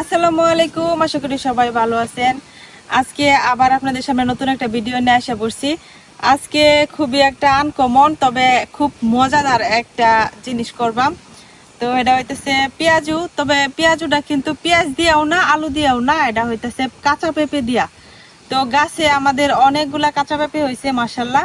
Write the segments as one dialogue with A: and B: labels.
A: আসসালামু আলাইকুম, আশা করি সবাই ভালো আছেন। আজকে আবার আপনাদের সামনে নতুন একটা ভিডিও নিয়ে আসা পড়ছি। আজকে খুবই একটা আনকমন তবে খুব মজাদার একটা জিনিস করবাম। তো এটা হইতেছে পেঁয়াজু, তবে পেঁয়াজুটা কিন্তু পেঁয়াজ দিয়াও না, আলু দিয়াও না, এটা হইতেছে কাঁচা পেঁপে দিয়া। তো গাছে আমাদের অনেকগুলা কাঁচা পেঁপে হয়েছে মাসাল্লাহ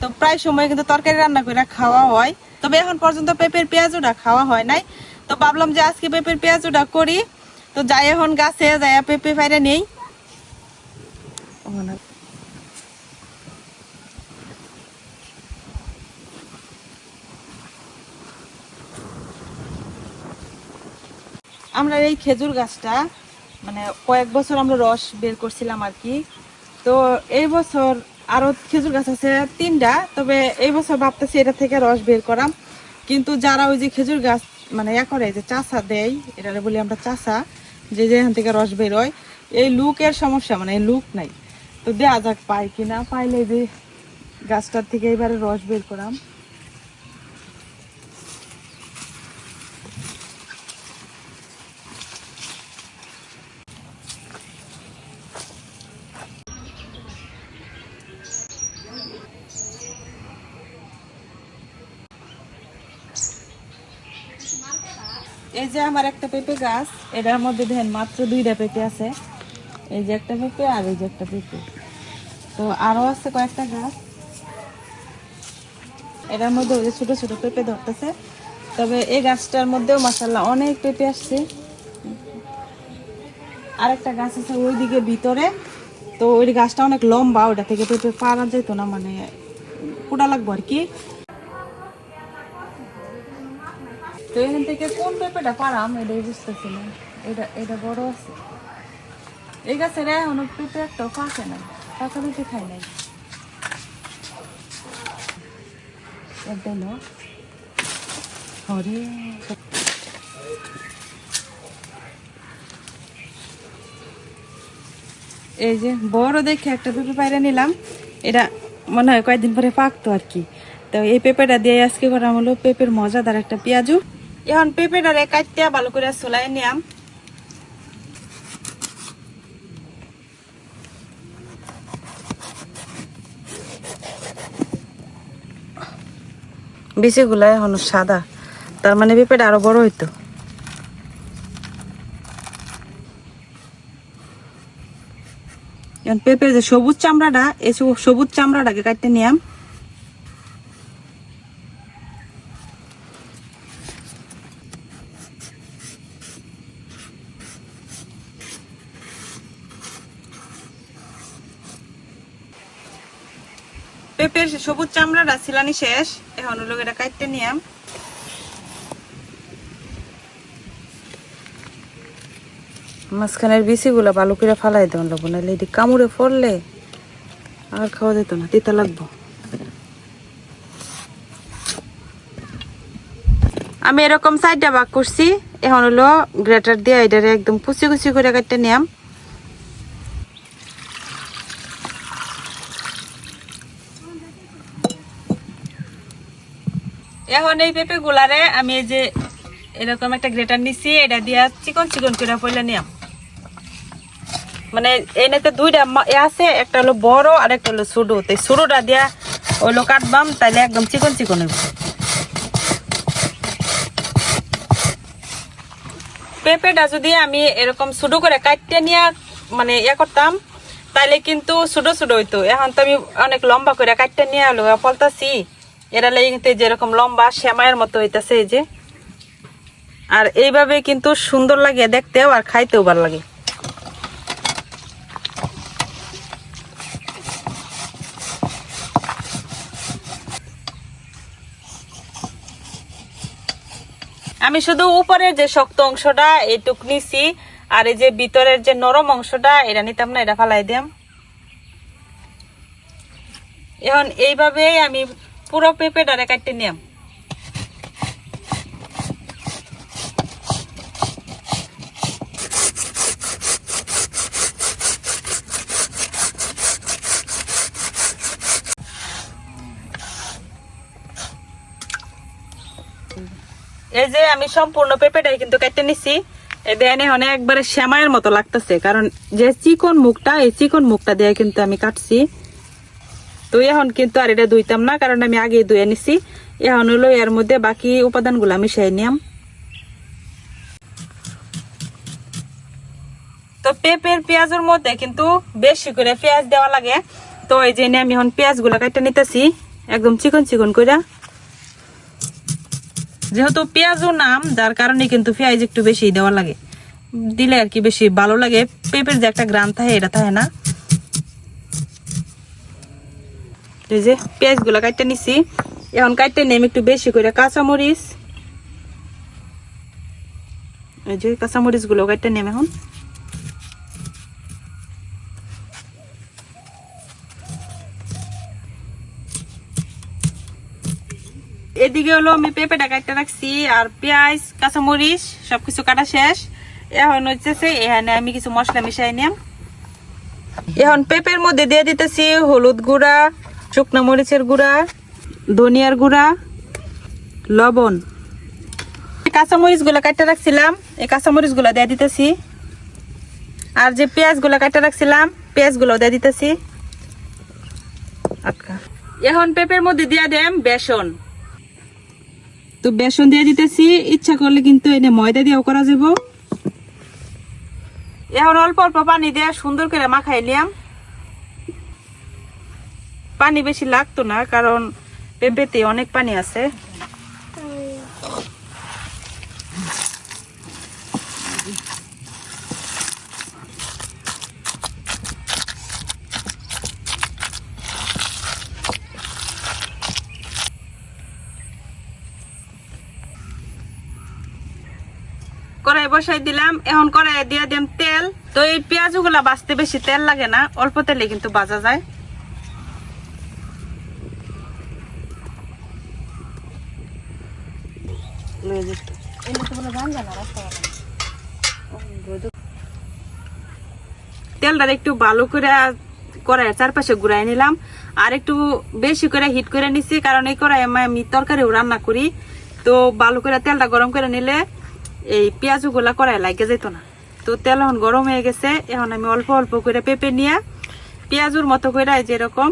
A: তো প্রায় সময় কিন্তু তরকারি রান্না করে খাওয়া হয়। তবে এখন পর্যন্ত পেঁপের পেঁয়াজুটা খাওয়া হয় নাই। তো ভাবলাম যে আজকে পেঁপের পেঁয়াজুটা করি। তো যাই এখন গাছে যাই, পেঁপে ফাইরে নেই। আমরা এই খেজুর গাছটা মানে কয়েক বছর আমরা রস বের করছিলাম আর কি। তো এই বছর আরও খেজুর গাছ আছে তিনটা, তবে এই বছর ভাবতেছি এটা থেকে রস বের করাম। কিন্তু যারা ওই যে খেজুর গাছ মানে ইয়া করে যে চাষা দেয় এটা বলি আমরা চাষা যে যেখান থেকে রস বের হয় এই লুকের সমস্যা মানে লুক নাই। তো দেয়া যাক, পাই কিনা পাইলে যে গাছটার থেকে এবারে রস বের করাম। যে আমার একটা পেঁপে গাছ, এটার মধ্যে দেখেন মাত্র দুইটা পেঁপে আছে। এই যে একটা পেঁপে আর এই যে একটা পেঁপে। তো আরও আছে কয়েকটা গাছ। এটার মধ্যে ওই যে ছোট ছোট পেঁপে ধরতেছে। তবে এই গাছটার মধ্যেও মাসাল্লাহ অনেক পেঁপে আসছে। আরেকটা গাছ আছে ওইদিকে ভিতরে। তো ওই গাছটা অনেক লম্বা, ওটা থেকে পেঁপে পারা যেত না মানে কুড়া লাগবো আর কি। তো এখান থেকে কোন পেঁপেটা পারাম এটাই বুঝতেছি না। এটা এটা বড় আছে। এই গাছের এখনও পেঁপে একটা পাকে না পাকা পেঁপে খাই নাই। হরে। এই যে বড় দেখে একটা পেঁপে পাইরে নিলাম, এটা মনে হয় কয়েকদিন পরে পাকতো আর কি। তো এই পেঁপেটা দিয়ে আজকে করা হলো পেঁপের মজাদার একটা পেঁয়াজু। এখন পেঁপেটারে কাটতে ভালো করে সোলাই নিয়াম। বিচিগুলা এখন সাদা। তার মানে পেঁপেটা আরও বড় হইতো। পেঁপের যে সবুজ চামড়াটা, এই সবু- সবুজ চামড়াটাকে কাটতে নিয়াম। পেঁপের সবুজ চামড়াটা শেষ। এখন এটা কাটতে নিয়াম। মাঝখানের করে ফালাই এটি কামড়ে পড়লে আর খাওয়া যেত না, তিতা লাগবো। আমি এরকম সাইডটা ভাগ করছি, এখন হলো গ্রেটার দিয়ে এটারে একদম কুচি কুচি করে কাটতে নিয়াম। এখন এই পেঁপে গুলারে আমি এই যে এরকম একটা গ্রেটার নিছি, এটা দিয়া চিকন চিকন করে পয়লা নিয়াম। মানে এনেতে দুইটা আছে, একটা হলো বড় আর একটা হলো ছোট। তো ছোটটা দিয়া ওইলো কাটবাম, তাইলে একদম চিকন চিকন হইব। পেঁপেটা যদি আমি এরকম ছোট করে কাটতে নিয়ে মানে ইয়ে করতাম, তাইলে কিন্তু ছোট ছোট হইতো। এখন তো আমি অনেক লম্বা করে কাটতে নিয়ে হলো ফলতাছি। এরা লেগে কিন্তু এই যে এরকম লম্বা, শ্যামায়ের মতো হইতাছে এই যে। আর এইভাবে কিন্তু সুন্দর লাগে দেখতেও আর খাইতেও ভালো লাগে। আমি শুধু উপরের যে শক্ত অংশটা এইটুক নিছি, আর এই যে ভিতরের যে নরম অংশটা, এটা নিতাম না, এটা ফালাই দিয়াম। এখন এইভাবেই আমি পুরো পেঁপেটারে কাটতে নিয়াম। এই যে আমি সম্পূর্ণ পেঁপেটাই কিন্তু কেটে নিছি। দেন এখন একবারে শ্যামায়ের মতো লাগতেছে, কারণ যে চিকন মুখটা, এই চিকন মুখটা দিয়ে কিন্তু আমি কাটছি। তো এখন কিন্তু আর এটা ধুইতাম না, কারণ আমি আগে ধুয়ে নিছি। এখন হলো এর মধ্যে বাকি উপাদানগুলো মিশিয়ে নিয়াম। তো পেঁপের পেঁয়াজের মধ্যে কিন্তু বেশি করে পেঁয়াজ দেওয়া লাগে। তো এই যে আমি এখন পেঁয়াজগুলা কাটতে নিতেছি, একদম চিকন চিকন করে যেহেতু পেঁয়াজও নাম, যার কারণে কিন্তু পেঁয়াজ একটু বেশি দেওয়া লাগে। দিলে আর কি বেশি ভালো লাগে। পেঁপের যে একটা গ্রাম থাকে, এটা থাকে না। এই যে পেঁয়াজগুলা কাটতে নিছি। এখন কাটতে নেম একটু বেশি করে কাঁচামরিচ। এই যে কাঁচামরিচগুলো কাটতে নেম এখন। এদিকে হলো আমি পেঁপেটা কাটতে রাখছি, আর পেঁয়াজ, কাঁচামরিচ, সবকিছু কাটা শেষ। এখন হচ্ছে এখানে আমি কিছু মশলা মিশাই নিলাম এখন পেঁপের মধ্যে দিয়ে দিতেছি হলুদ গুঁড়া শুকনো মরিচের গুঁড়া, ধনিয়ার গুঁড়া, লবণ। কাঁচামরিচগুলা কাটতে রাখছিলাম, এই কাঁচামরিচগুলা দিয়ে দিতেছি। আর যে পেঁয়াজগুলা কাটতে রাখছিলাম পেঁয়াজগুলো দিয়ে দিতেছি। আটকা। এখন পেঁপের মধ্যে দিয়ে দেম বেসন। তো বেসন দিয়ে দিতেছি, ইচ্ছা করলে কিন্তু এনে ময়দা দিয়েও করা যাব। এখন অল্প অল্প পানি দিয়ে সুন্দর করে মাখাই নিলাম। পানি বেশি লাগতো না, কারণ পেঁপেতে অনেক পানি আছে। কড়াই বসাই দিলাম, এখন কড়াই দিয়ে দিলাম তেল। তো এই পেঁয়াজগুলা বাঁচতে বেশি তেল লাগে না, অল্প তেলে কিন্তু বাজা যায়। তেলটা একটু ভালো করে কড়াইয়ের চারপাশে ঘুরাই নিলাম। আর একটু বেশি করে হিট করে নিছি, কারণ এই কড়াই আমি তরকারিও রান্না করি। তো ভালো করে তেলটা গরম করে নিলে এই পেঁয়াজগুলা কড়াই লাগে যেত না। তো তেল এখন গরম হয়ে গেছে, এখন আমি অল্প অল্প করে পেঁপে নিয়ে পেঁয়াজুর মতো করে যেরকম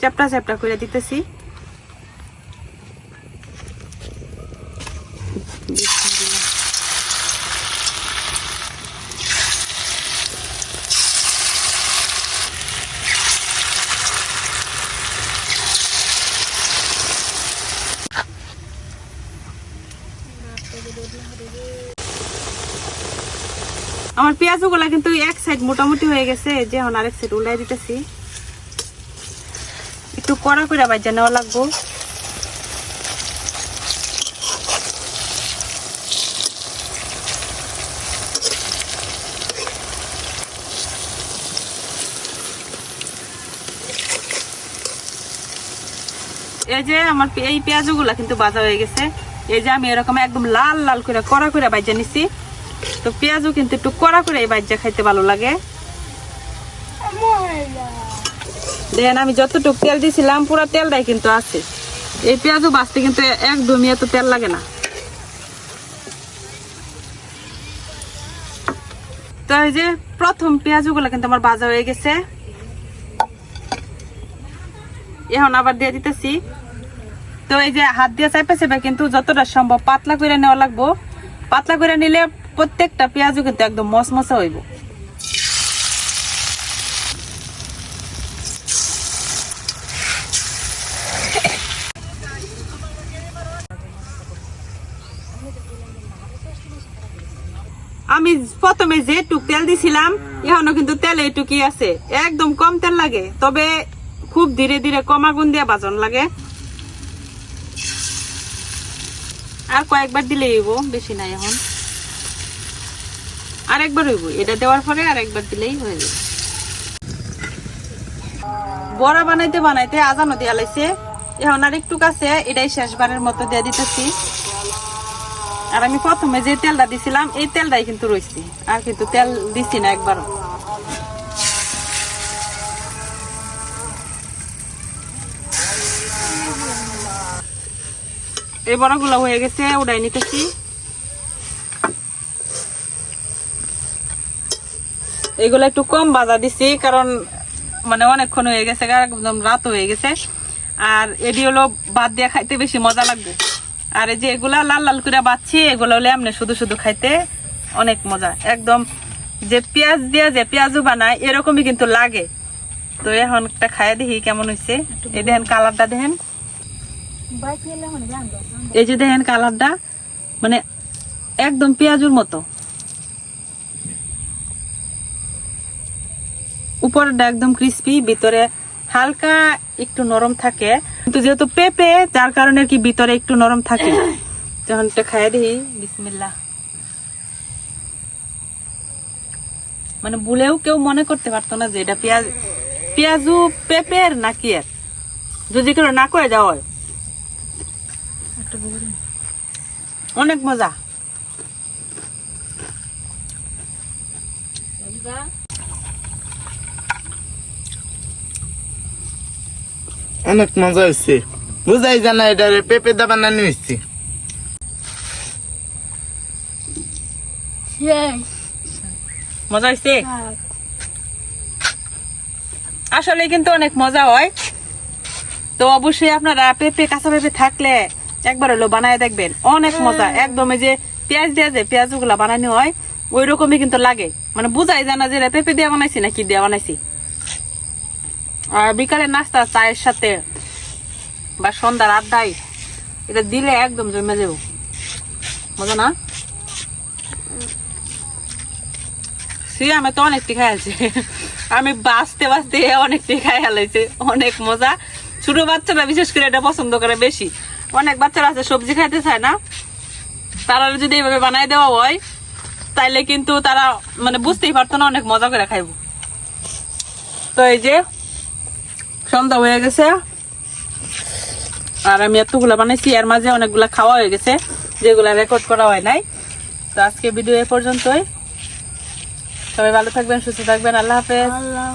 A: চ্যাপটা চ্যাপটা করে দিতেছি। আমার পেঁয়াজগুলা কিন্তু এক সাইড মোটামুটি হয়ে গেছে, যে এখন আরেক সাইড উল্লাই দিতেছি। একটু কড়া করে বাজা নেওয়া লাগবো। এই যে আমার এই পেঁয়াজগুলা কিন্তু বাজা হয়ে গেছে। এই যে আমি এরকম একদম লাল লাল করে কড়া করে বাজা নিছি। তো পেঁয়াজও কিন্তু একটু কড়া করে এই বাজ্যা খাইতে ভালো লাগে। দেখেন, আমি যতটুকু তেল দিছিলাম, পুরো তেলটাই কিন্তু আছে। এই পেঁয়াজও বাঁচতে কিন্তু একদমই এত তেল লাগে না। তো এই যে প্রথম পেঁয়াজগুলো কিন্তু আমার ভাজা হয়ে গেছে। এখন আবার দিয়ে দিতেছি। তো এই যে হাত দিয়ে চাইপে চাইপে কিন্তু যতটা সম্ভব পাতলা করে নেওয়া লাগবো। পাতলা করে নিলে প্রত্যেকটা পেঁয়াজও কিন্তু একদম মশমশা হইব। আমি প্রথমে যে টুক তেল দিছিলাম, এখনও কিন্তু তেল এইটুকুই আছে। একদম কম তেল লাগে, তবে খুব ধীরে ধীরে কম আগুন দিয়ে বাজন লাগে। আর কয়েকবার দিলেই বেশি নাই এখন। আর একবার হইব। এটা দেওয়ার পরে আর একবার দিলেই হয়ে যাবে। বড়া বানাইতে বানাইতে আজানো দিয়া লাইছে এখন আর একটু কাছে, এটাই শেষবারের মতো দিয়ে দিতেছি। আর আমি প্রথমে যে তেলটা দিছিলাম, এই তেলটাই কিন্তু রয়েছি আর কিন্তু তেল দিছি না একবারও। এই বড়াগুলো হয়ে গেছে, উড়াই নিতেছি। এগুলো একটু কম বাজা দিছি কারণ মানে অনেকক্ষণ হয়ে গেছে একদম রাত হয়ে গেছে। আর এটি হলো বাদ দিয়ে খাইতে বেশি মজা লাগবে। আর এই যে এগুলা লাল লাল করে বাচ্ছি এগুলো হলে এমনি শুধু শুধু খাইতে অনেক মজা। একদম যে পেঁয়াজ দিয়ে যে পেঁয়াজও বানায় এরকমই কিন্তু লাগে। তো এখন একটা খাইয়ে দেখি কেমন হয়েছে এই দেখেন কালারটা দেখেন। এই যে দেখেন কালারটা মানে একদম পেঁয়াজুর মতো। উপরটা একদম ক্রিস্পি ভিতরে হালকা একটু নরম থাকে। কিন্তু যেহেতু পেঁপে যার কারণে কি ভিতরে একটু নরম থাকে। তখন এটা খাইয়ে দিই বিসমিল্লা মানে কেউ মনে করতে পারতো না যে এটা পেঁয়াজ পেঁয়াজু পেঁপের নাকি এর। যদি কেউ না করে দেওয়া অনেক মজা।
B: অনেক মজা হয়েছে বুঝাই জানা এটা পেঁপে দা বানানো হয়েছে
A: মজা হয়েছে আসলে কিন্তু অনেক মজা হয়। তো অবশ্যই আপনারা পেঁপে কাঁচা পেঁপে থাকলে একবার হলো বানায় দেখবেন। অনেক মজা। একদম এই যে পেঁয়াজ দিয়ে যে পেঁয়াজগুলা বানানো হয় ওই রকমই কিন্তু লাগে। মানে বুঝাই জানা যে পেঁপে দিয়ে বানাইছি না কি দিয়ে বানাইছি? আর বিকালের নাস্তা চায়ের সাথে বা সন্ধ্যার আড্ডায়, এটা দিলে একদম জমে যাব। মজা না? সে আমি তো অনেকটি খাই আমি বাঁচতে বাঁচতে অনেকটি খাই হালাইছে অনেক মজা। ছোট বাচ্চারা বিশেষ করে এটা পছন্দ করে বেশি। অনেক বাচ্চারা আছে, সবজি খাইতে চায় না। তারা যদি এইভাবে বানাই দেওয়া হয়, তাইলে কিন্তু তারা মানে বুঝতেই পারতো না অনেক মজা করে খাইব। তো এই যে সন্ধ্যা হয়ে গেছে। আর আমি এতগুলো বানাইছি, এর মাঝে অনেকগুলো খাওয়া হয়ে গেছে, যেগুলো রেকর্ড করা হয় নাই। তো আজকে ভিডিও এ পর্যন্তই। সবাই ভালো থাকবেন, সুস্থ থাকবেন, আল্লাহ হাফেজ।
C: আল্লাহ